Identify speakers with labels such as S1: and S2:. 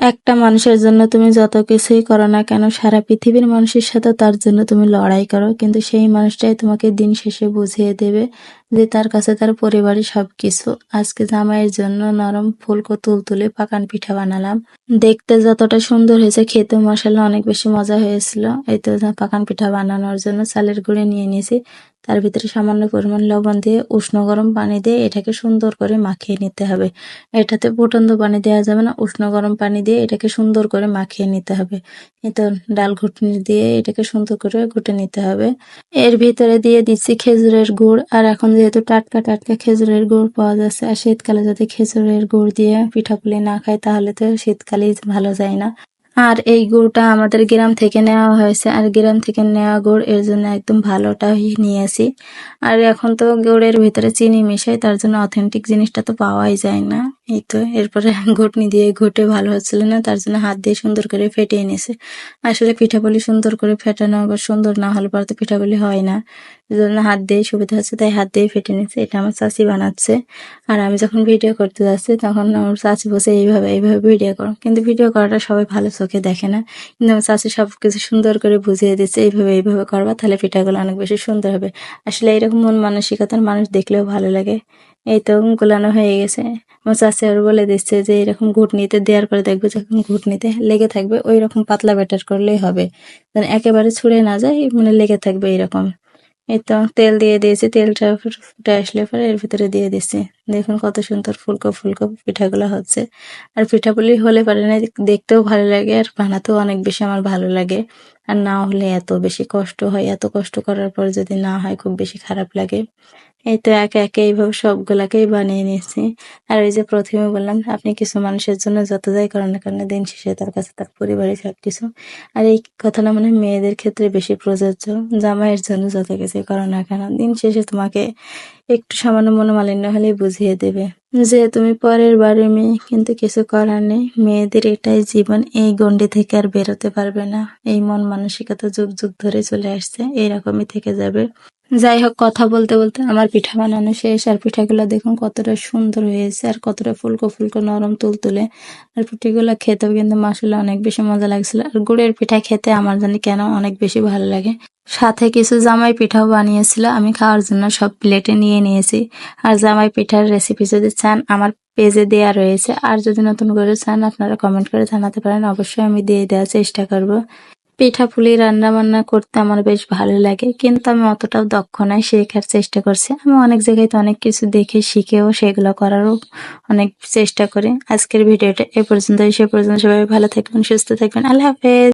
S1: একটা মানুষের জন্য তুমি যত কিছুই করো না কেন, সারা পৃথিবীর মানুষের সাথে তার জন্য তুমি লড়াই করো। কিন্তু সেই মানুষটাই তোমাকে দিন শেষে বুঝিয়ে দেবে যে তার কাছে তার পরিবারের সবকিছু। আজকে জামাইয়ের জন্য নরম ফুলকো তুলতুলে পাকান পিঠা বানালাম। দেখতে যতটা সুন্দর হয়েছে খেতে মশলা অনেক বেশি মজা হয়েছিল। এই তো পাকান পিঠা বানানোর জন্য চালের গুঁড়ে নিয়ে নিয়েছি। তার ভিতরে সামান্য পরিমাণ লবণ দিয়ে উষ্ণ গরম পানি দিয়ে এটাকে সুন্দর করে মাখিয়ে নিতে হবে। এটাতে ফুটন্ত পানি দেওয়া যাবে না, উষ্ণ গরম পানি দিয়ে এটাকে সুন্দর করে মাখিয়ে নিতে হবে। তো ডাল ঘুটনি দিয়ে এটাকে সুন্দর করে ঘুটে নিতে হবে। এর ভিতরে দিয়ে দিচ্ছি খেজুরের গুড়। আর এখন যেহেতু টাটকা টাটকা খেজুরের গুড় পাওয়া যাচ্ছে, আর শীতকালে যদি খেজুরের গুড় দিয়ে পিঠাপুলি না খায়, তাহলে তো শীতকালেই ভালো যায় না। আর এই গুড়টা আমাদের গ্রাম থেকে নেওয়া হয়েছে। আর গ্রাম থেকে নেওয়া গুড় এর জন্য একদম ভালোটাই নিয়েছি আর এখন তো গুড়ের ভিতরে চিনি মিশাই তার জন্য অথেন্টিক জিনিসটা তো পাওয়াই যায় না। এই তো, এরপরে ঘুটনি দিয়ে ঘুটে ভালো হচ্ছিল না, তার জন্য হাত দিয়ে সুন্দর করে ফেটিয়ে নিয়েছে আসলে পিঠাপুলি সুন্দর করে ফেটানো বা সুন্দর না হলে পরে তো পিঠাপুলি হয় না। জন্য হাত দিয়ে সুবিধা হচ্ছে, তাই হাত দিয়ে ফেটে নিয়েছে এটা আমার চাচি বানাচ্ছে। আর আমি যখন ভিডিও করতে যাচ্ছি, তখন আমার চাচি বসে এইভাবে এইভাবে ভিডিও করো। কিন্তু ভিডিও করাটা সবাই ভালো চোখে দেখে না। কিন্তু আমার চাচি সব কিছু সুন্দর করে বুঝিয়ে দিচ্ছে, এইভাবে এইভাবে করবা, তাহলে পিঠাগুলো অনেক বেশি সুন্দর হবে। আসলে এরকম মন মানসিকতার মানুষ দেখলেও ভালো লাগে। এই তো গুলানো হয়ে গেছে। আমার চাষি আর বলে দিচ্ছে যে, এরকম ঘুটনিতে দেওয়ার পরে দেখবে যখন ঘুটনিতে লেগে থাকবে ওই রকম পাতলা ব্যাটার করলেই হবে। যেন একেবারে ছুঁড়ে না যায় মানে লেগে থাকবে এরকম এই তো তেল দিয়ে দিয়েছি, তেলটা ফুটে আসলে পরে এর ভিতরে দিয়ে দিচ্ছি। দেখুন কত সুন্দর ফুলকো ফুলকো পিঠাগুলো হচ্ছে। আর পিঠাগুলি হলে পারে না, দেখতেও ভালো লাগে আর বানাতেও অনেক বেশি আমার ভালো লাগে। আর না হলে এত বেশি কষ্ট হয়, এত কষ্ট করার পর যদি না হয় খুব বেশি খারাপ লাগে। এই তো একে একে এইভাবে সবগুলাকেই বানিয়ে নিয়েছি। আর ওই যে প্রথমে বললাম, আপনি কিছু মানুষের জন্য যত যাই করেন না কেন, দিন শেষে তার কাছে তার পরিবারের সব কিছু আর এই কথাটা মানে মেয়েদের ক্ষেত্রে বেশি প্রযোজ্য। জামাইয়ের জন্য যত কিছুই করো না কেন, দিন শেষে তোমাকে একটু সামান্য মনোমালিন্য হলেই বুঝিয়ে দেবে। যে তুমি পরের বাড়ির মেয়ে, কিন্তু কিছু করার নেই। মেয়েদের এটাই জীবন, এই গণ্ডি থেকে আর বেরোতে পারবে না। এই মন মানসিকতা যুগ যুগ ধরে চলে আসছে, এইরকমই থেকে যাবে। যাই হোক, কথা বলতে বলতে আমার পিঠা বানানো শেষ, আর পিঠাগুলো দেখুন কতটা সুন্দর হয়েছে, আর কতটা ফুলকো ফুলকো নরম তুলতুলে আর পিঠাগুলো খেতেও কিন্তু মাসাল্লাহ অনেক বেশি মজা লাগছিল, আর গুড়ের পিঠা খেতে আমার জানি কেন অনেক বেশি ভালো লাগে। সাথে কিছু জামাই পিঠাও বানিয়েছিল, আমি খাওয়ার জন্য সব প্লেটে নিয়ে নিয়েছি। আর জামাই পিঠার রেসিপি যদি চান, আমার পেজে দেয়া রয়েছে, আর যদি নতুন করে চান, আপনারা কমেন্ট করে জানাতে পারেন, অবশ্যই আমি দিয়ে দেওয়ার চেষ্টা করব। পিঠাপুলি রান্না বান্না করতে আমার বেশ ভালো লাগে, কিন্তু আমি অতটাও দক্ষ নয় শেখার চেষ্টা করছি। আমি অনেক জায়গায় তো অনেক কিছু দেখে শিখেও সেগুলো করারও অনেক চেষ্টা করি। আজকের ভিডিওটা এ পর্যন্ত সে পর্যন্ত সবাই ভালো থাকবেন, সুস্থ থাকবেন। আল্লাহ হাফেজ।